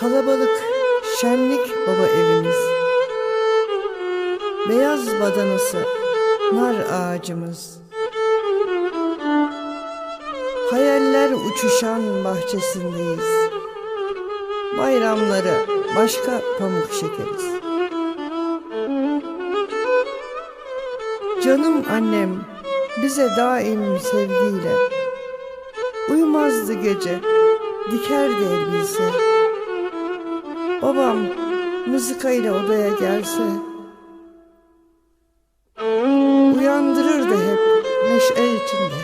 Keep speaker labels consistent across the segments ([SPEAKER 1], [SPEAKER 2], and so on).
[SPEAKER 1] Kalabalık, şenlik baba evimiz. Beyaz badanası, nar ağacımız. Hayaller uçuşan bahçesindeyiz. Bayramları başka pamuk şekeriz. Canım annem bize daim sevgiyle Uyumazdı gece dikerdi elbise Babam mızıkayla odaya gelse Uyandırırdı hep neşe içinde.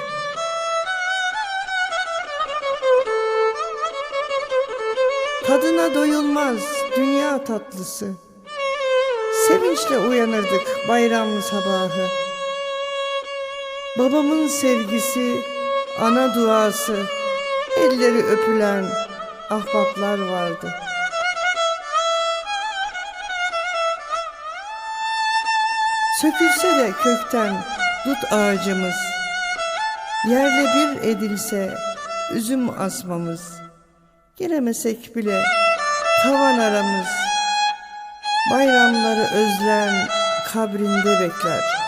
[SPEAKER 1] Tadına doyulmaz dünya tatlısı. Sevinçle uyanırdık bayram sabahı. Babamın sevgisi, ana duası, elleri öpülen ahbaplar vardı. Sökülse de kökten dut ağacımız, yerle bir edilse üzüm asmamız, giremesek bile tavan aramız, bayramları özlem kabrinde bekler.''